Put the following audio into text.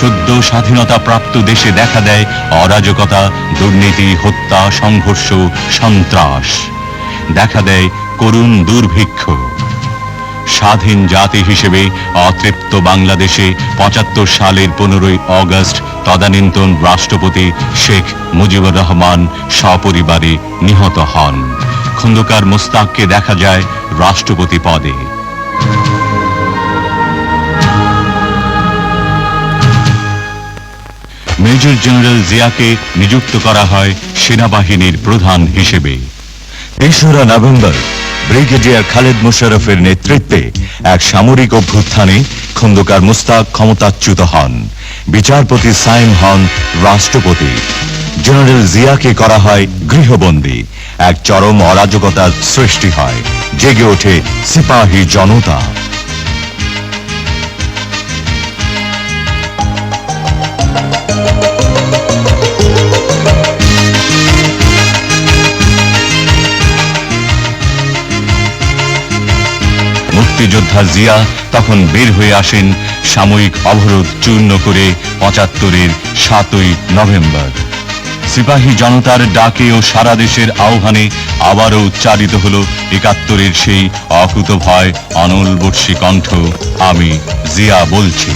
সদ্য স্বাধীনতা প্রাপ্ত দেশে দেখা দেয় অরাজকতা, দুর্নীতি, হত্যা, সংঘর্ষ, সন্ত্রাস। দেখা দেয় করুণ দুর্ভিক্ষ। স্বাধীন জাতি হিসেবে অতৃপ্ত বাংলাদেশে পঁচাত্তর সালের পনেরোই অগস্ট তদানীন্তন রাষ্ট্রপতি শেখ মুজিবুর রহমান সপরিবারে নিহত হন। খন্দকার মোস্তাককে দেখা যায় রাষ্ট্রপতি পদে। মেজর জেনারেল জিয়াকে নিযুক্ত করা হয় সেনাবাহিনীর প্রধান হিসেবে। তেসরা নভেম্বর, ব্রিগেডিয়ার খালেদ মোশারফের নেতৃত্বে এক সামরিক অভ্যুত্থানে খন্দকার মুস্তাক ক্ষমতাচ্যুত হন। বিচারপতি সাইম হন রাষ্ট্রপতি। জেনারেল জিয়াকে করা হয় গৃহবন্দী। এক চরম অরাজকতার সৃষ্টি হয়। জেগে ওঠে সিপাহী জনতা। মুক্তিযোদ্ধা জিয়া তখন বের হয়ে আসেন সাময়িক অবরোধ চূর্ণ করে পঁচাত্তরের সাতই নভেম্বর। সিপাহী জনতার ডাকে ও সারা দেশের আহ্বানে আবারও উচ্চারিত হল একাত্তরের সেই অকুত ভয় অনল বর্ষী কণ্ঠ, আমি জিয়া বলছি।